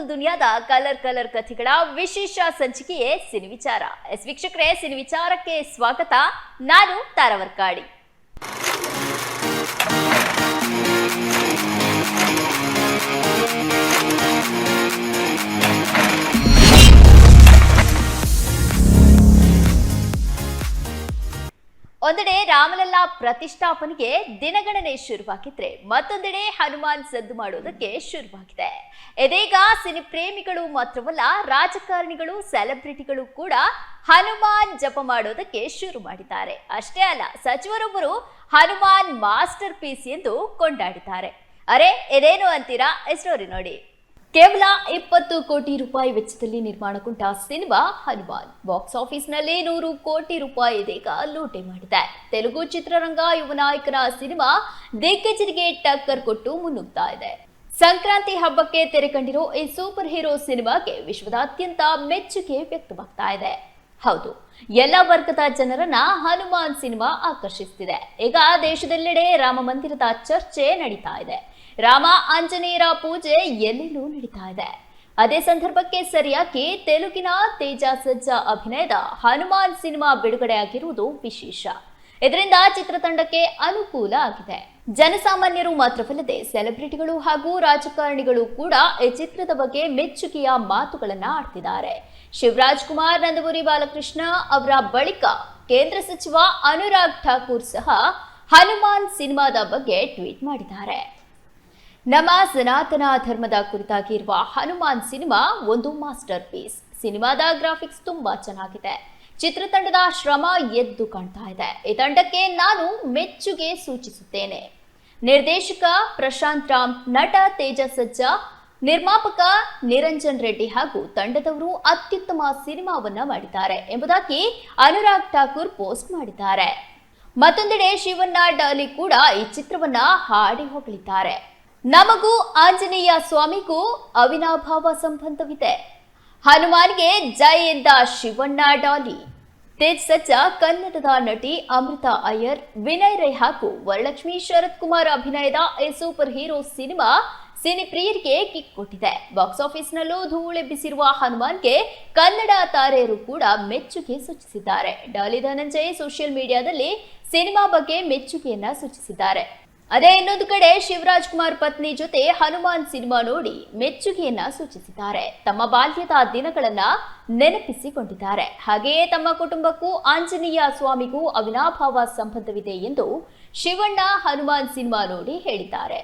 Colourful ದುನಿಯಾದ colour colour ಕಥೆಗಳ ವಿಶೇಷ ಸಂಚಿಕೆಯೇ ಸಿನಿ ವಿಚಾರ. ಎಸ್ ವೀಕ್ಷಕರೇ, ಸಿನಿ ವಿಚಾರಕ್ಕೆ ಸ್ವಾಗತ. ನಾನು ತಾರವರ್ಕಾಡಿ ಒಂದೆಡೆ ರಾಮಲಲ್ಲಾ ಪ್ರತಿಷ್ಠಾಪನೆಗೆ ದಿನಗಣನೆ ಶುರುವಾಗಿದ್ರೆ ಮತ್ತೊಂದೆಡೆ ಹನುಮಾನ್ ಸದ್ದು ಮಾಡೋದಕ್ಕೆ ಶುರುವಾಗಿದೆ. ಇದೀಗ ಸಿನಿ ಪ್ರೇಮಿಗಳು ಮಾತ್ರವಲ್ಲ ರಾಜಕಾರಣಿಗಳು, ಸೆಲೆಬ್ರಿಟಿಗಳು ಕೂಡ ಹನುಮಾನ್ ಜಪ ಮಾಡೋದಕ್ಕೆ ಶುರು ಮಾಡಿದ್ದಾರೆ. ಅಷ್ಟೇ ಅಲ್ಲ, ಸಚಿವರೊಬ್ಬರು ಹನುಮಾನ್ ಮಾಸ್ಟರ್ ಪೀಸ್ ಎಂದು ಕೊಂಡಾಡಿದ್ದಾರೆ. ಅರೆ, ಇದೇನು ಅಂತೀರಾ? ಸ್ಟೋರಿ ನೋಡಿ. ಕೇವಲ ಇಪ್ಪತ್ತು ಕೋಟಿ ರೂಪಾಯಿ ವೆಚ್ಚದಲ್ಲಿ ನಿರ್ಮಾಣಗೊಂಡ ಸಿನಿಮಾ ಹನುಮಾನ್. ಬಾಕ್ಸ್ ಆಫೀಸ್ನಲ್ಲಿ ನೂರು ಕೋಟಿ ರೂಪಾಯಿ ಇದೀಗ ಲೂಟಿ ಮಾಡಿದೆ. ತೆಲುಗು ಚಿತ್ರರಂಗ ಯುವ ನಾಯಕನ ಸಿನಿಮಾ ದಿಗ್ಗಜರಿಗೆ ಟಕ್ಕರ್ ಕೊಟ್ಟು ಮುನ್ನುಗ್ತಾ ಇದೆ. ಸಂಕ್ರಾಂತಿ ಹಬ್ಬಕ್ಕೆ ತೆರೆ ಕಂಡಿರೋ ಈ ಸೂಪರ್ ಹೀರೋ ಸಿನಿಮಾಗೆ ವಿಶ್ವದಾದ್ಯಂತ ಮೆಚ್ಚುಗೆ ವ್ಯಕ್ತವಾಗ್ತಾ ಇದೆ. ಹೌದು, ಎಲ್ಲ ವರ್ಗದ ಜನರನ್ನ ಹನುಮಾನ್ ಸಿನಿಮಾ ಆಕರ್ಷಿಸುತ್ತಿದೆ ಈಗ ದೇಶದೆಲ್ಲೆಡೆ ರಾಮ ಮಂದಿರದ ಚರ್ಚೆ ನಡೀತಾ ಇದೆ. ರಾಮ ಆಂಜನೇಯರ ಪೂಜೆ ಎಲ್ಲೆಲ್ಲೂ ನಡೀತಾ ಇದೆ. ಅದೇ ಸಂದರ್ಭಕ್ಕೆ ಸರಿಯಾಗಿ ತೆಲುಗಿನ ತೇಜ ಸಜ್ಜಾ ಅಭಿನಯದ ಹನುಮಾನ್ ಸಿನಿಮಾ ಬಿಡುಗಡೆ ಆಗಿರುವುದು ವಿಶೇಷ. ಇದರಿಂದ ಚಿತ್ರತಂಡಕ್ಕೆ ಅನುಕೂಲ ಆಗಿದೆ. ಜನಸಾಮಾನ್ಯರು ಮಾತ್ರವಲ್ಲದೆ ಸೆಲೆಬ್ರಿಟಿಗಳು ಹಾಗೂ ರಾಜಕಾರಣಿಗಳು ಕೂಡ ಈ ಚಿತ್ರದ ಬಗ್ಗೆ ಮೆಚ್ಚುಗೆಯ ಮಾತುಗಳನ್ನ ಆಡ್ತಿದ್ದಾರೆ. ಶಿವರಾಜ್ ಕುಮಾರ್, ನಂದಮುರಿ ಬಾಲಕೃಷ್ಣ ಅವರ ಬಳಿಕ ಕೇಂದ್ರ ಸಚಿವ ಅನುರಾಗ್ ಠಾಕೂರ್ ಸಹ ಹನುಮಾನ್ ಸಿನಿಮಾದ ಬಗ್ಗೆ ಟ್ವೀಟ್ ಮಾಡಿದ್ದಾರೆ. ನಮ್ಮ ಸನಾತನ ಧರ್ಮದ ಕುರಿತಾಗಿರುವ ಹನುಮಾನ್ ಸಿನಿಮಾ ಒಂದು ಮಾಸ್ಟರ್ ಪೀಸ್ ಸಿನಿಮಾದ ಗ್ರಾಫಿಕ್ಸ್ ತುಂಬಾ ಚೆನ್ನಾಗಿದೆ. ಚಿತ್ರತಂಡದ ಶ್ರಮ ಎದ್ದು ಕಾಣ್ತಾ ಇದೆ. ಈ ತಂಡಕ್ಕೆ ನಾನು ಮೆಚ್ಚುಗೆ ಸೂಚಿಸುತ್ತೇನೆ. ನಿರ್ದೇಶಕ ಪ್ರಶಾಂತ್ ರಾಮ್, ನಟ ತೇಜ ಸಜ್ಜಾ ನಿರ್ಮಾಪಕ ನಿರಂಜನ್ ರೆಡ್ಡಿ ಹಾಗೂ ತಂಡದವರು ಅತ್ಯುತ್ತಮ ಸಿನಿಮಾವನ್ನ ಮಾಡಿದ್ದಾರೆ ಎಂಬುದಾಗಿ ಅನುರಾಗ್ ಠಾಕೂರ್ ಪೋಸ್ಟ್ ಮಾಡಿದ್ದಾರೆ. ಮತ್ತೊಂದೆಡೆ ಶಿವಣ್ಣ ಡಾಲಿ ಕೂಡ ಈ ಚಿತ್ರವನ್ನ ಹಾಡಿ ಹೊಗಳಿದ್ದಾರೆ. ನಮಗೂ ಆಂಜನೇಯ ಸ್ವಾಮಿಗೂ ಅವಿನಾಭಾವ ಸಂಬಂಧವಿದೆ. ಹನುಮಾನ್ಗೆ ಜೈ ಎಂದ ಶಿವಣ್ಣ ಡಾಲಿ. ತೇಜ್ ಸಜ್ಜ ಕನ್ನಡದ ನಟಿ ಅಮೃತಾ ಅಯ್ಯರ್, ವಿನಯ್ ರೈ ಹಾಗೂ ವರಲಕ್ಷ್ಮಿ ಶರತ್ ಕುಮಾರ್ ಅಭಿನಯದ a superhero cinema cine ಪ್ರಿಯರಿಗೆ ಕಿಕ್ ಕೊಟ್ಟಿದೆ. ಬಾಕ್ಸ್ ಆಫೀಸ್ನಲ್ಲೂ ಧೂಳೆಬ್ಬಿಸಿರುವ ಹನುಮಾನ್ಗೆ ಕನ್ನಡ ತಾರೆಯರು ಕೂಡ ಮೆಚ್ಚುಗೆ ಸೂಚಿಸಿದ್ದಾರೆ. ಡಾಲಿ ಧನಂಜಯ್ ಸೋಷಿಯಲ್ ಮೀಡಿಯಾದಲ್ಲಿ ಸಿನಿಮಾ ಬಗ್ಗೆ ಮೆಚ್ಚುಗೆಯನ್ನ ಸೂಚಿಸಿದ್ದಾರೆ. ಅದೇ ಇನ್ನೊಂದು ಕಡೆ ಶಿವರಾಜ್ ಕುಮಾರ್ ಪತ್ನಿ ಜೊತೆ ಹನುಮಾನ್ ಸಿನಿಮಾ ನೋಡಿ ಮೆಚ್ಚುಗೆಯನ್ನ ಸೂಚಿಸಿದ್ದಾರೆ. ತಮ್ಮ ಬಾಲ್ಯದ ದಿನಗಳನ್ನ ನೆನಪಿಸಿಕೊಂಡಿದ್ದಾರೆ. ಹಾಗೆಯೇ ತಮ್ಮ ಕುಟುಂಬಕ್ಕೂ ಆಂಜನೇಯ ಸ್ವಾಮಿಗೂ ಅವಿನಾಭಾವ ಸಂಬಂಧವಿದೆ ಎಂದು ಶಿವಣ್ಣ ಹನುಮಾನ್ ಸಿನಿಮಾ ನೋಡಿ ಹೇಳಿದ್ದಾರೆ.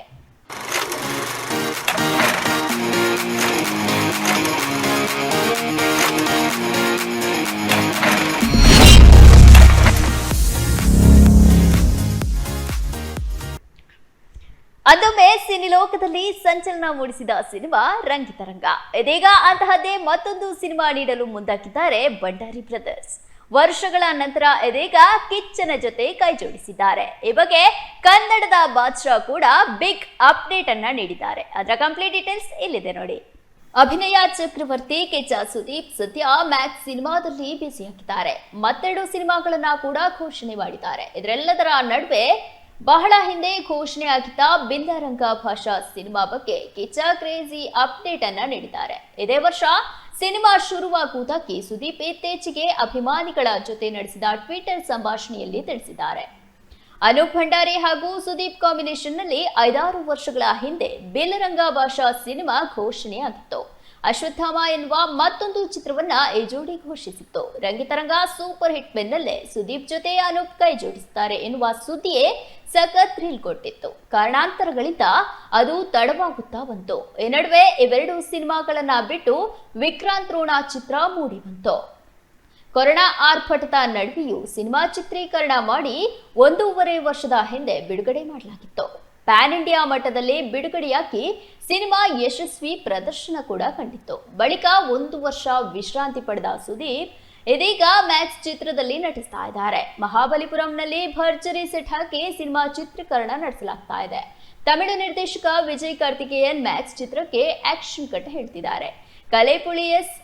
ಅದೊಮ್ಮೆ ಸಿನಿ ಲೋಕದಲ್ಲಿ ಸಂಚಲನ ಮೂಡಿಸಿದ ಸಿನಿಮಾ ರಂಗಿತರಂಗ. ಇದೀಗ ಅಂತಹದ್ದೇ ಮತ್ತೊಂದು ಸಿನಿಮಾ ನೀಡಲು ಮುಂದಾಗಿದ್ದಾರೆ ಭಂಡಾರಿ ಬ್ರದರ್ಸ್ ವರ್ಷಗಳ ನಂತರ ಇದೀಗ ಕಿಚ್ಚನ ಜೊತೆ ಕೈ ಜೋಡಿಸಿದ್ದಾರೆ. ಈ ಬಗ್ಗೆ ಕನ್ನಡದ ಬಾದ್ಶಾ ಕೂಡ ಬಿಗ್ ಅಪ್ಡೇಟ್ ಅನ್ನ ನೀಡಿದ್ದಾರೆ. ಅದರ ಕಂಪ್ಲೀಟ್ ಡೀಟೇಲ್ಸ್ ಇಲ್ಲಿದೆ ನೋಡಿ. ಅಭಿನಯ ಚಕ್ರವರ್ತಿ ಕೆಚ್ಚ ಸುದೀಪ್ ಸದ್ಯ ಮ್ಯಾಕ್ಸ್ ಸಿನಿಮಾದಲ್ಲಿ ಬ್ಯುಸಿಯಾಗಿದ್ದಾರೆ ಮತ್ತೆರಡು ಸಿನಿಮಾಗಳನ್ನ ಕೂಡ ಘೋಷಣೆ ಮಾಡಿದ್ದಾರೆ. ಇದರೆಲ್ಲದರ ನಡುವೆ ಬಹಳ ಹಿಂದೆ ಘೋಷಣೆ ಆಗಿದ್ದ ಬಿಂದಾರಂಗ ಭಾಷಾ ಸಿನಿಮಾ ಬಗ್ಗೆ ಕಿಚ್ಚ ಕ್ರೇಜಿ ಅಪ್ಡೇಟ್ ಅನ್ನ ನೀಡಿದ್ದಾರೆ. ಇದೇ ವರ್ಷ ಸಿನಿಮಾ ಶುರುವಾಗುವುದಕ್ಕೆ ಸುದೀಪ್ ಇತ್ತೀಚೆಗೆ ಅಭಿಮಾನಿಗಳ ಜೊತೆ ನಡೆಸಿದ ಟ್ವಿಟರ್ ಸಂಭಾಷಣೆಯಲ್ಲಿ ತಿಳಿಸಿದ್ದಾರೆ. ಅನೂಪ್ ಭಂಡಾರಿ ಹಾಗೂ ಸುದೀಪ್ ಕಾಂಬಿನೇಷನ್ನಲ್ಲಿ ಐದಾರು ವರ್ಷಗಳ ಹಿಂದೆ ಬಿಲ್ಲರಂಗ ಭಾಷಾ ಸಿನಿಮಾ ಘೋಷಣೆಯಾಗಿತ್ತು. ಅಶ್ವತ್ಥಾಮ ಎನ್ನುವ ಮತ್ತೊಂದು ಚಿತ್ರವನ್ನ ಈ ಜೋಡಿ ಘೋಷಿಸಿತ್ತು. ರಂಗಿತರಂಗ ಸೂಪರ್ ಹಿಟ್ ಬೆನ್ನಲ್ಲೇ ಸುದೀಪ್ ಜೊತೆ ಅನೂಪ್ ಕೈ ಜೋಡಿಸುತ್ತಾರೆ ಎನ್ನುವ ಸುದ್ದಿಯೇ ಸಖತ್ ಥ್ರಿಲ್ ಕೊಟ್ಟಿತ್ತು. ಕಾರಣಾಂತರಗಳಿಂದ ಅದು ತಡವಾಗುತ್ತಾ ಬಂತು. ಈ ನಡುವೆ ಇವೆರಡು ಸಿನಿಮಾಗಳನ್ನ ಬಿಟ್ಟು ವಿಕ್ರಾಂತ್ ರೋಣ ಚಿತ್ರ ಮೂಡಿ ಬಂತು. ಕೊರೋನಾ ಆರ್ಭಟದ ನಡುವೆಯೂ ಸಿನಿಮಾ ಚಿತ್ರೀಕರಣ ಮಾಡಿ ಒಂದೂವರೆ ವರ್ಷದ ಹಿಂದೆ ಬಿಡುಗಡೆ ಮಾಡಲಾಗಿತ್ತು. ಪ್ಯಾನ್ ಇಂಡಿಯಾ ಮಟ್ಟದಲ್ಲಿ ಬಿಡುಗಡೆಯಾಗಿ ಸಿನಿಮಾ ಯಶಸ್ವಿ ಪ್ರದರ್ಶನ ಕೂಡ ಕಂಡಿತ್ತು. ಬಳಿಕ ಒಂದು ವರ್ಷ ವಿಶ್ರಾಂತಿ ಪಡೆದ ಸುದೀಪ್ ಇದೀಗ ಮ್ಯಾಕ್ಸ್ ಚಿತ್ರದಲ್ಲಿ ನಟಿಸ್ತಾ ಇದ್ದಾರೆ. ಮಹಾಬಲಿಪುರಂನಲ್ಲಿ ಭರ್ಜರಿ ಸೆಟ್ ಹಾಕಿ ಸಿನಿಮಾ ಚಿತ್ರೀಕರಣ ನಡೆಸಲಾಗ್ತಾ ಇದೆ. ತಮಿಳು ನಿರ್ದೇಶಕ ವಿಜಯ್ ಕಾರ್ತಿಕೇಯನ್ ಮ್ಯಾಕ್ಸ್ ಚಿತ್ರಕ್ಕೆ ಆಕ್ಷನ್ ಕಟ್ ಹೇಳ್ತಿದ್ದಾರೆ. ಕಲೆಪುಳಿ ಎಸ್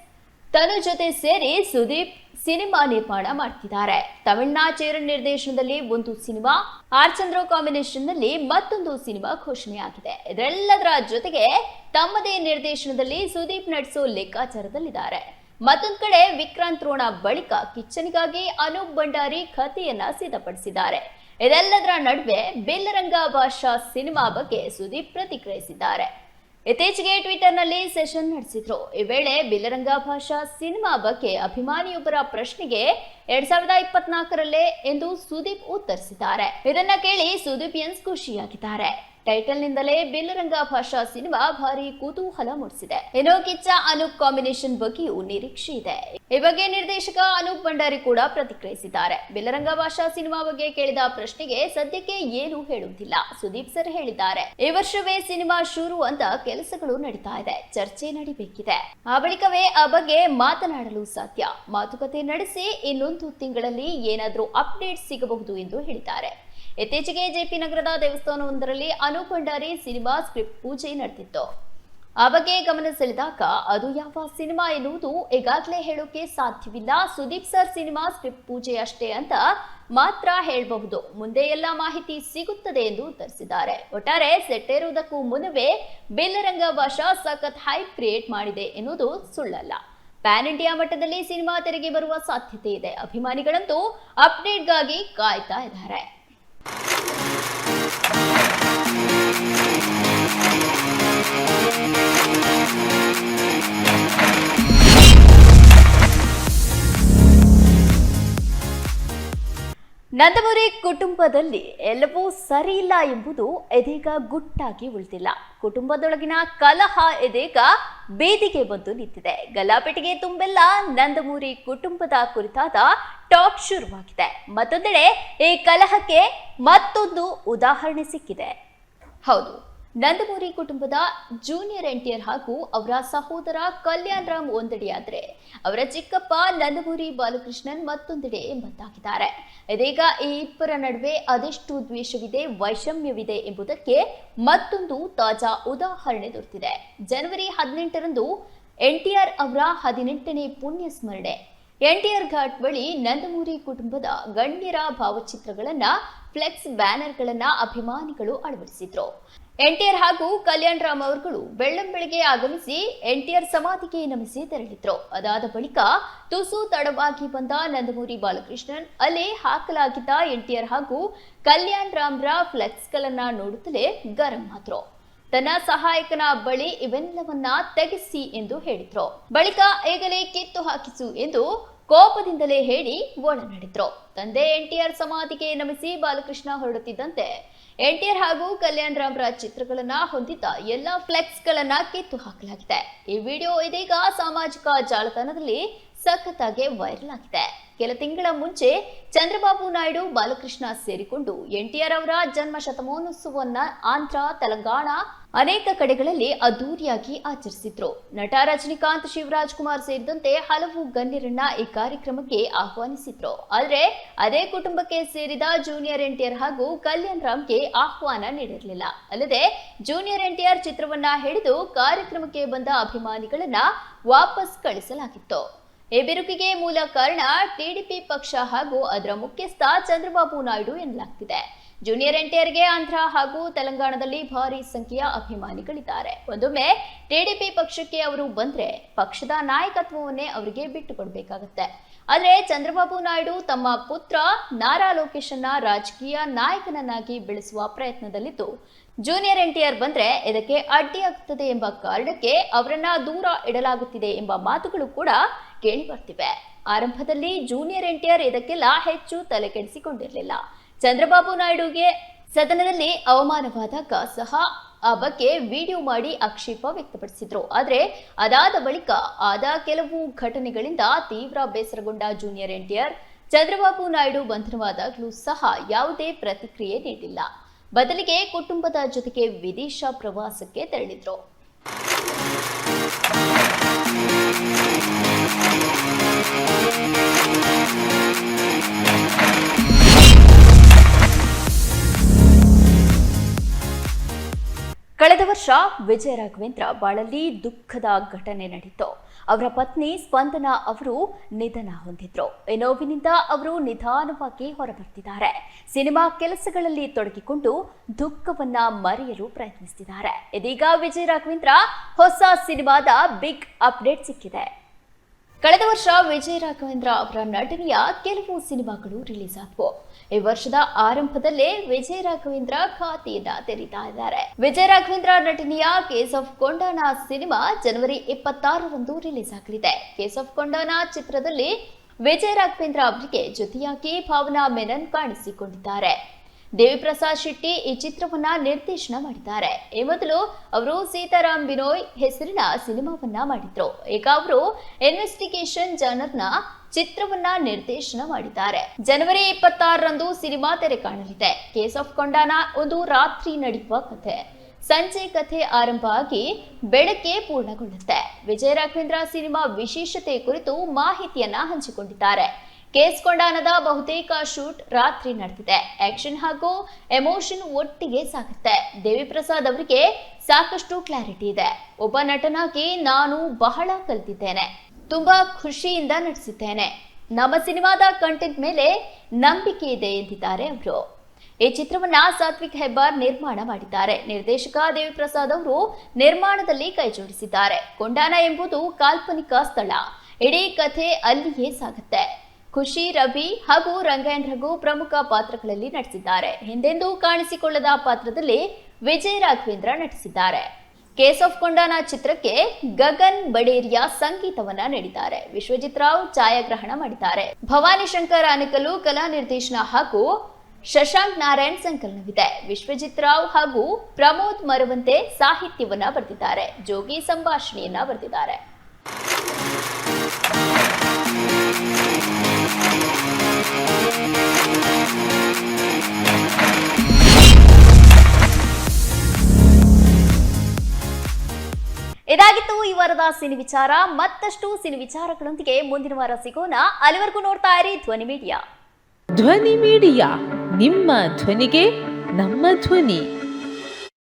ತನು ಜೊತೆ ಸೇರಿ ಸುದೀಪ್ ಸಿನಿಮಾ ನಿರ್ಮಾಣ ಮಾಡ್ತಿದ್ದಾರೆ. ತಮಿಳ್ನಾಚೇರನ್ ನಿರ್ದೇಶನದಲ್ಲಿ ಒಂದು ಸಿನಿಮಾ, ಆರ್ ಚಂದ್ರ ಕಾಂಬಿನೇಷನ್ನಲ್ಲಿ ಮತ್ತೊಂದು ಸಿನಿಮಾ ಘೋಷಣೆಯಾಗಿದೆ. ಇದೆಲ್ಲದರ ಜೊತೆಗೆ ತಮ್ಮದೇ ನಿರ್ದೇಶನದಲ್ಲಿ ಸುದೀಪ್ ನಡೆಸೋ ಲೆಕ್ಕಾಚಾರದಲ್ಲಿದ್ದಾರೆ. ಮತ್ತೊಂದು ಕಡೆ ವಿಕ್ರಾಂತ್ ರೋಣ ಬಳಿಕ ಕಿಚ್ಚನಿಗಾಗಿ ಅನೂಪ್ ಭಂಡಾರಿ ಕಥೆಯನ್ನ ಸಿದ್ಧಪಡಿಸಿದ್ದಾರೆ. ಇದೆಲ್ಲದರ ನಡುವೆ ಬಿಲ್ಲರಂಗ ಭಾಷಾ ಸಿನಿಮಾ ಬಗ್ಗೆ ಸುದೀಪ್ ಪ್ರತಿಕ್ರಿಯಿಸಿದ್ದಾರೆ. ಇತ್ತೀಚೆಗೆ ಟ್ವಿಟರ್ನಲ್ಲಿ ಸೆಷನ್ ನಡೆಸಿದ್ರು. ಈ ವೇಳೆ ಬಿಲ್ಲರಂಗ ಭಾಷಾ ಸಿನಿಮಾ ಬಗ್ಗೆ ಅಭಿಮಾನಿಯೊಬ್ಬರ ಪ್ರಶ್ನೆಗೆ ಎರಡ್ ಸಾವಿರದ ಇಪ್ಪತ್ನಾಲ್ಕರಲ್ಲೇ ಎಂದು ಸುದೀಪ್ ಉತ್ತರಿಸಿದ್ದಾರೆ. ಇದನ್ನ ಕೇಳಿ ಸುದೀಪ್ ಎನ್ಸ್ ಖುಷಿಯಾಗಿದ್ದಾರೆ. ಟೈಟಲ್ ನಿಂದಲೇ ಬಿಲ್ಲರಂಗ ಭಾಷಾ ಸಿನಿಮಾ ಭಾರಿ ಕುತೂಹಲ ಮೂಡಿಸಿದೆ. ಇನ್ನು ಕಿಚ್ಚ ಅನೂಪ್ ಕಾಂಬಿನೇಷನ್ ಬಗ್ಗೆಯೂ ನಿರೀಕ್ಷೆ ಇದೆ. ಈ ಬಗ್ಗೆ ನಿರ್ದೇಶಕ ಅನೂಪ್ ಭಂಡಾರಿ ಕೂಡ ಪ್ರತಿಕ್ರಿಯಿಸಿದ್ದಾರೆ. ಬಿಲ್ಲರಂಗ ಭಾಷಾ ಸಿನಿಮಾ ಬಗ್ಗೆ ಕೇಳಿದ ಪ್ರಶ್ನೆಗೆ ಸದ್ಯಕ್ಕೆ ಏನು ಹೇಳುವುದಿಲ್ಲ. ಸುದೀಪ್ ಸರ್ ಹೇಳಿದ್ದಾರೆ. ಈ ವರ್ಷವೇ ಸಿನಿಮಾ ಶುರು ಅಂತ ಕೆಲಸಗಳು ನಡೀತಾ ಇದೆ. ಚರ್ಚೆ ನಡಿಬೇಕಿದೆ. ಆ ಬಳಿಕವೇ ಆ ಬಗ್ಗೆ ಮಾತನಾಡಲು ಸಾಧ್ಯ. ಮಾತುಕತೆ ನಡೆಸಿ ಇನ್ನೊಂದು ತಿಂಗಳಲ್ಲಿ ಏನಾದರೂ ಅಪ್ಡೇಟ್ ಸಿಗಬಹುದು ಎಂದು ಹೇಳಿದ್ದಾರೆ. ಇತ್ತೀಚೆಗೆ ಜೆಪಿ ನಗರದ ದೇವಸ್ಥಾನವೊಂದರಲ್ಲಿ ಅನುಕೊಂಡಾರಿ ಸಿನಿಮಾ ಸ್ಕ್ರಿಪ್ಟ್ ಪೂಜೆ ನಡೆದಿತ್ತು. ಆ ಬಗ್ಗೆ ಗಮನ ಸೆಳೆದಾಗ, ಅದು ಯಾವ ಸಿನಿಮಾ ಎನ್ನುವುದು ಈಗಾಗಲೇ ಹೇಳೋಕೆ ಸಾಧ್ಯವಿಲ್ಲ. ಸುದೀಪ್ ಸರ್ ಸಿನಿಮಾ ಸ್ಕ್ರಿಪ್ಟ್ ಪೂಜೆ ಅಷ್ಟೇ ಅಂತ ಮಾತ್ರ ಹೇಳಬಹುದು. ಮುಂದೆ ಎಲ್ಲ ಮಾಹಿತಿ ಸಿಗುತ್ತದೆ ಎಂದು ಉತ್ತರಿಸಿದ್ದಾರೆ ಒಟ್ಟಾರೆ ಸೆಟ್ಟೇರುವುದಕ್ಕೂ ಮುನ್ನವೇ ಬಿಲ್ಲರಂಗ ಭಾಷಾ ಸಖತ್ ಹೈಪ್ ಕ್ರಿಯೇಟ್ ಮಾಡಿದೆ ಎನ್ನುವುದು ಸುಳ್ಳಲ್ಲ. ಪ್ಯಾನ್ ಇಂಡಿಯಾ ಮಟ್ಟದಲ್ಲಿ ಸಿನಿಮಾ ತೆರೆಗೆ ಬರುವ ಸಾಧ್ಯತೆ ಇದೆ. ಅಭಿಮಾನಿಗಳಂತೂ ಅಪ್ಡೇಟ್ಗಾಗಿ ಕಾಯ್ತಾ ಇದ್ದಾರೆ. ನಂದಮುರಿ ಕುಟುಂಬದಲ್ಲಿ ಎಲ್ಲವೂ ಸರಿಯಿಲ್ಲ ಎಂಬುದು ಇದೀಗ ಗುಟ್ಟಾಗಿ ಉಳಿದಿಲ್ಲ. ಕುಟುಂಬದೊಳಗಿನ ಕಲಹ ಇದೀಗ ಬೀದಿಗೆ ಬಂದು ನಿಂತಿದೆ. ಗಲಾಪೆಟಿಗೆ ತುಂಬೆಲ್ಲ ನಂದಮೂರಿ ಕುಟುಂಬದ ಕುರಿತಾದ ಟಾಕ್ ಶುರುವಾಗಿದೆ. ಮತ್ತೊಂದೆಡೆ ಈ ಕಲಹಕ್ಕೆ ಮತ್ತೊಂದು ಉದಾಹರಣೆ ಸಿಕ್ಕಿದೆ. ಹೌದು, ನಂದಮೂರಿ ಕುಟುಂಬದ ಜೂನಿಯರ್ ಎನ್ಟಿಆರ್ ಹಾಗೂ ಅವರ ಸಹೋದರ ಕಲ್ಯಾಣ್ ರಾಮ್ ಒಂದೆಡೆಯಾದರೆ ಅವರ ಚಿಕ್ಕಪ್ಪ ನಂದಮೂರಿ ಬಾಲಕೃಷ್ಣನ್ ಮತ್ತೊಂದೆಡೆ ಎಂಬತ್ತಾಗಿದ್ದಾರೆ ಇದೀಗ ಈ ಇಬ್ಬರ ನಡುವೆ ಅದೆಷ್ಟು ದ್ವೇಷವಿದೆ, ವೈಷಮ್ಯವಿದೆ ಎಂಬುದಕ್ಕೆ ಮತ್ತೊಂದು ತಾಜಾ ಉದಾಹರಣೆ ದೊರೆತಿದೆ. ಜನವರಿ ಹದಿನೆಂಟರಂದು ಎನ್ಟಿಆರ್ ಅವರ ಹದಿನೆಂಟನೇ ಪುಣ್ಯ ಸ್ಮರಣೆ ಎನ್ಟಿಆರ್ ಘಾಟ್ ಬಳಿ ನಂದಮೂರಿ ಕುಟುಂಬದ ಗಣ್ಯರ ಭಾವಚಿತ್ರಗಳನ್ನ ಫ್ಲೆಕ್ಸ್ ಬ್ಯಾನರ್ಗಳನ್ನ ಅಭಿಮಾನಿಗಳು ಅಳವಡಿಸಿದ್ರು. ಎನ್ಟಿಆರ್ ಹಾಗೂ ಕಲ್ಯಾಣ್ ರಾಮ್ ಅವರುಗಳು ಬೆಳ್ಳಂಬೆಳಗ್ಗೆ ಆಗಮಿಸಿ ಎನ್ಟಿಆರ್ ಸಮಾಧಿಗೆ ನಮಿಸಿ ತೆರಳಿದ್ರು. ಅದಾದ ಬಳಿಕ ತುಸು ತಡವಾಗಿ ಬಂದ ನಂದಮೂರಿ ಬಾಲಕೃಷ್ಣನ್ ಅಲ್ಲಿ ಹಾಕಲಾಗಿದ್ದ ಎನ್ಟಿಆರ್ ಹಾಗೂ ಕಲ್ಯಾಣ್ ರಾಮ್ರ ಫ್ಲೆಕ್ಸ್ಗಳನ್ನ ನೋಡುತ್ತಲೇ ಗರಂ ಆದ್ರು. ತನ್ನ ಸಹಾಯಕನ ಬಳಿ ಇವೆಲ್ಲವನ್ನ ತೆಗೆಸಿ ಎಂದು ಹೇಳಿದ್ರು. ಬಳಿಕ ಈಗಲೇ ಕಿತ್ತು ಹಾಕಿಸು ಎಂದು ಕೋಪದಿಂದಲೇ ಹೇಳಿ ಒಳನಡೆದ್ರು ತಂದೆ ಎನ್ಟಿಆರ್ ಸಮಾಧಿಗೆ ನಮಿಸಿ ಬಾಲಕೃಷ್ಣ ಹೊರಡುತ್ತಿದ್ದಂತೆ ಎನ್ಟಿಆರ್ ಹಾಗೂ ಕಲ್ಯಾಣ್ ಚಿತ್ರಗಳನ್ನ ಹೊಂದಿದ್ದ ಎಲ್ಲ ಫ್ಲೆಕ್ಸ್ಗಳನ್ನ ಕಿತ್ತು ಹಾಕಲಾಗಿದೆ. ಈ ವಿಡಿಯೋ ಇದೀಗ ಸಾಮಾಜಿಕ ಜಾಲತಾಣದಲ್ಲಿ ಸಖತ್ತಾಗಿ ವೈರಲ್ ಆಗಿದೆ. ಕೆಲ ತಿಂಗಳ ಮುಂಚೆ ಚಂದ್ರಬಾಬು ನಾಯ್ಡು, ಬಾಲಕೃಷ್ಣ ಸೇರಿಕೊಂಡು ಎನ್ಟಿಆರ್ ಅವರ ಜನ್ಮ ಶತಮಾನೋತ್ಸವವನ್ನ ಆಂಧ್ರ, ತೆಲಂಗಾಣ ಅನೇಕ ಕಡೆಗಳಲ್ಲಿ ಅದ್ದೂರಿಯಾಗಿ ಆಚರಿಸಿದ್ರು. ನಟ ರಜನಿಕಾಂತ್ ಶಿವರಾಜ್ ಕುಮಾರ್ ಸೇರಿದಂತೆ ಹಲವು ಗಣ್ಯರನ್ನ ಈ ಕಾರ್ಯಕ್ರಮಕ್ಕೆ ಆಹ್ವಾನಿಸಿದ್ರು. ಆದ್ರೆ ಅದೇ ಕುಟುಂಬಕ್ಕೆ ಸೇರಿದ ಜೂನಿಯರ್ ಎನ್ಟಿಆರ್ ಹಾಗೂ ಕಲ್ಯಾಣ್ ರಾಮ್ಗೆ ಆಹ್ವಾನ ನೀಡಿರಲಿಲ್ಲ. ಅಲ್ಲದೆ ಜೂನಿಯರ್ ಎನ್ಟಿಆರ್ ಚಿತ್ರವನ್ನ ಹಿಡಿದು ಕಾರ್ಯಕ್ರಮಕ್ಕೆ ಬಂದ ಅಭಿಮಾನಿಗಳನ್ನ ವಾಪಸ್ ಕಳಿಸಲಾಗಿತ್ತು. ಈ ಬಿರುಕಿಗೆ ಮೂಲ ಕಾರಣ ಟಿಡಿಪಿ ಪಕ್ಷ ಹಾಗೂ ಅದರ ಮುಖ್ಯಸ್ಥ ಚಂದ್ರಬಾಬು ನಾಯ್ಡು ಎನ್ನಲಾಗ್ತಿದೆ. ಜೂನಿಯರ್ ಎನ್ಟಿಆರ್ಗೆ ಆಂಧ್ರ ಹಾಗೂ ತೆಲಂಗಾಣದಲ್ಲಿ ಭಾರಿ ಸಂಖ್ಯೆಯ ಅಭಿಮಾನಿಗಳಿದ್ದಾರೆ. ಒಂದೊಮ್ಮೆ ಟಿಡಿಪಿ ಪಕ್ಷಕ್ಕೆ ಅವರು ಬಂದ್ರೆ ಪಕ್ಷದ ನಾಯಕತ್ವವನ್ನೇ ಅವರಿಗೆ ಬಿಟ್ಟು ಕೊಡಬೇಕಾಗತ್ತೆ ಆದ್ರೆ ಚಂದ್ರಬಾಬು ನಾಯ್ಡು ತಮ್ಮ ಪುತ್ರ ನಾರಾ ಲೋಕೇಶನ್ನ ರಾಜಕೀಯ ನಾಯಕನನ್ನಾಗಿ ಬೆಳೆಸುವ ಪ್ರಯತ್ನದಲ್ಲಿದ್ದು ಜೂನಿಯರ್ ಎನ್ಟಿಆರ್ ಬಂದ್ರೆ ಇದಕ್ಕೆ ಅಡ್ಡಿಯಾಗುತ್ತದೆ ಎಂಬ ಕಾರಣಕ್ಕೆ ಅವರನ್ನ ದೂರ ಇಡಲಾಗುತ್ತಿದೆ ಎಂಬ ಮಾತುಗಳು ಕೂಡ ಕೇಳಿ ಬರ್ತಿವೆ. ಆರಂಭದಲ್ಲಿ ಜೂನಿಯರ್ ಎನ್ಟಿಆರ್ ಇದಕ್ಕೆಲ್ಲ ಹೆಚ್ಚು ತಲೆ ಕೆಡಿಸಿಕೊಂಡಿರಲಿಲ್ಲ ಚಂದ್ರಬಾಬು ನಾಯ್ಡುಗೆ ಸದನದಲ್ಲಿ ಅವಮಾನವಾದಾಗ ಸಹ ಆ ಬಗ್ಗೆ ವಿಡಿಯೋ ಮಾಡಿ ಆಕ್ಷೇಪ ವ್ಯಕ್ತಪಡಿಸಿದ್ರು. ಆದರೆ ಅದಾದ ಬಳಿಕ ಆದ ಕೆಲವು ಘಟನೆಗಳಿಂದ ತೀವ್ರ ಬೇಸರಗೊಂಡ ಜೂನಿಯರ್ ಎನ್ಟಿಆರ್ ಚಂದ್ರಬಾಬು ನಾಯ್ಡು ಬಂಧನವಾದಾಗಲೂ ಸಹ ಯಾವುದೇ ಪ್ರತಿಕ್ರಿಯೆ ನೀಡಿಲ್ಲ. ಬದಲಿಗೆ ಕುಟುಂಬದ ಜೊತೆಗೆ ವಿದೇಶ ಪ್ರವಾಸಕ್ಕೆ ತೆರಳಿದ್ರು. ವರ್ಷ ವಿಜಯ ರಾಘವೇಂದ್ರ ಬಾಳಲ್ಲಿ ದುಃಖದ ಘಟನೆ ನಡೀತು. ಅವರ ಪತ್ನಿ ಸ್ಪಂದನಾ ಅವರು ನಿಧನ ಹೊಂದಿದ್ರು. ಈ ಅವರು ನಿಧಾನವಾಗಿ ಹೊರಬರ್ತಿದ್ದಾರೆ. ಸಿನಿಮಾ ಕೆಲಸಗಳಲ್ಲಿ ತೊಡಗಿಕೊಂಡು ದುಃಖವನ್ನ ಮರೆಯಲು ಪ್ರಯತ್ನಿಸುತ್ತಿದ್ದಾರೆ ಇದೀಗ ವಿಜಯ ರಾಘವೇಂದ್ರ ಹೊಸ ಸಿನಿಮಾದ ಬಿಗ್ ಅಪ್ಡೇಟ್ ಸಿಕ್ಕಿದೆ. ಕಳೆದ ವರ್ಷ ವಿಜಯ ರಾಘವೇಂದ್ರ ಅವರ ನಟನೆಯ ಕೆಲವು ಸಿನಿಮಾಗಳು ರಿಲೀಸ್ ಆದವು. ಈ ವರ್ಷದ ಆರಂಭದಲ್ಲೇ ವಿಜಯ ರಾಘವೇಂದ್ರ ಖಾತೆಯನ್ನ ತೆರೀತಾ ಇದ್ದಾರೆ. ವಿಜಯ ರಾಘವೇಂದ್ರ ನಟನೆಯ ಕೇಸ್ ಆಫ್ ಕೊಂಡಾನ ಸಿನಿಮಾ ಜನವರಿ ಇಪ್ಪತ್ತಾರರಂದು ರಿಲೀಸ್ ಆಗಲಿದೆ. ಕೇಸ್ ಆಫ್ ಕೊಂಡಾನ ಚಿತ್ರದಲ್ಲಿ ವಿಜಯ ರಾಘವೇಂದ್ರ ಅವರಿಗೆ ಜೊತೆಯಾಗಿ ಭಾವನಾ ಮೆನನ್ ಕಾಣಿಸಿಕೊಂಡಿದ್ದಾರೆ. ದೇವಿಪ್ರಸಾದ್ ಶೆಟ್ಟಿ ಈ ಚಿತ್ರವನ್ನ ನಿರ್ದೇಶನ ಮಾಡಿದ್ದಾರೆ. ಈ ಮೊದಲು ಅವರು ಸೀತಾರಾಮ್ ಬಿನೋಯ್ ಹೆಸರಿನ ಸಿನಿಮಾವನ್ನ ಮಾಡಿದ್ರು. ಈಗ ಅವರು ಇನ್ವೆಸ್ಟಿಗೇಷನ್ ಜಾನರ್ನ ಚಿತ್ರವನ್ನ ನಿರ್ದೇಶನ ಮಾಡಿದ್ದಾರೆ. ಜನವರಿ ಇಪ್ಪತ್ತಾರರಂದು ಸಿನಿಮಾ ತೆರೆ ಕಾಣಲಿದೆ. ಕೇಸ್ ಆಫ್ ಕೊಂಡಾನ ಒಂದು ರಾತ್ರಿ ನಡೆಯುವ ಕಥೆ. ಸಂಜೆ ಕಥೆ ಆರಂಭ ಆಗಿ ಬೆಳಗ್ಗೆ ಪೂರ್ಣಗೊಳ್ಳುತ್ತೆ. ವಿಜಯ ರಾಘವೇಂದ್ರ ಸಿನಿಮಾ ವಿಶೇಷತೆ ಕುರಿತು ಮಾಹಿತಿಯನ್ನ ಹಂಚಿಕೊಂಡಿದ್ದಾರೆ. ಕೇಸ್ ಕೊಂಡಾನದ ಬಹುತೇಕ ಶೂಟ್ ರಾತ್ರಿ ನಡೆದಿದೆ. ಆಕ್ಷನ್ ಹಾಗೂ ಎಮೋಷನ್ ಒಟ್ಟಿಗೆ ಸಾಗುತ್ತೆ. ದೇವಿ ಪ್ರಸಾದ್ ಅವರಿಗೆ ಸಾಕಷ್ಟು ಕ್ಲಾರಿಟಿ ಇದೆ. ಒಬ್ಬ ನಟನಾಗಿ ನಾನು ಬಹಳ ಕಲಿತಿದ್ದೇನೆ. ತುಂಬಾ ಖುಷಿಯಿಂದ ನಟಿಸಿದ್ದೇನೆ. ನಮ್ಮ ಸಿನಿಮಾದ ಕಂಟೆಂಟ್ ಮೇಲೆ ನಂಬಿಕೆ ಇದೆ ಎಂದಿದ್ದಾರೆ ಅವರು. ಈ ಚಿತ್ರವನ್ನ ಸಾತ್ವಿಕ್ ಹೆಬ್ಬಾರ್ ನಿರ್ಮಾಣ ಮಾಡಿದ್ದಾರೆ. ನಿರ್ದೇಶಕ ದೇವಿಪ್ರಸಾದ್ ಅವರು ನಿರ್ಮಾಣದಲ್ಲಿ ಕೈಜೋಡಿಸಿದ್ದಾರೆ ಕೊಂಡಾನ ಎಂಬುದು ಕಾಲ್ಪನಿಕ ಸ್ಥಳ. ಇಡೀ ಕಥೆ ಅಲ್ಲಿಯೇ ಸಾಗುತ್ತೆ. ಖುಷಿ, ರವಿ ಹಾಗೂ ರಂಗಾಯಣ್ ರಘು ಪ್ರಮುಖ ಪಾತ್ರಗಳಲ್ಲಿ ನಟಿಸಿದ್ದಾರೆ. ಹಿಂದೆಂದೂ ಕಾಣಿಸಿಕೊಳ್ಳದ ಪಾತ್ರದಲ್ಲಿ ವಿಜಯ್ ರಾಘವೇಂದ್ರ ನಟಿಸಿದ್ದಾರೆ. ಕೇಸ್ ಆಫ್ ಕೊಂಡಾನ ಚಿತ್ರಕ್ಕೆ ಗಗನ್ ಬಡೇರಿಯಾ ಸಂಗೀತವನ್ನ ನೀಡಿದ್ದಾರೆ. ವಿಶ್ವಜಿತ್ ರಾವ್ ಛಾಯಾಗ್ರಹಣ ಮಾಡಿದ್ದಾರೆ. ಭವಾನಿ ಶಂಕರ್ ಕಲಾ ನಿರ್ದೇಶನ ಹಾಗೂ ಶಶಾಂಕ್ ನಾರಾಯಣ್ ಸಂಕಲನವಿದೆ. ವಿಶ್ವಜಿತ್ ರಾವ್ ಹಾಗೂ ಪ್ರಮೋದ್ ಮರವಂತೆ ಸಾಹಿತ್ಯವನ್ನ ಬರೆದಿದ್ದಾರೆ. ಜೋಗಿ ಸಂಭಾಷಣೆಯನ್ನ ಬರೆದಿದ್ದಾರೆ. ಸಿನಿ ವಿಚಾರ, ಮತ್ತಷ್ಟು ಸಿನಿ ವಿಚಾರಗಳೊಂದಿಗೆ ಮುಂದಿನ ವಾರ ಸಿಗೋಣ. ಅಲ್ಲಿವರೆಗೂ ನೋಡ್ತಾ ಇರಿ ಧ್ವನಿ ಮೀಡಿಯಾ. ಧ್ವನಿ ಮೀಡಿಯಾ, ನಿಮ್ಮ ಧ್ವನಿಗೆ ನಮ್ಮ ಧ್ವನಿ.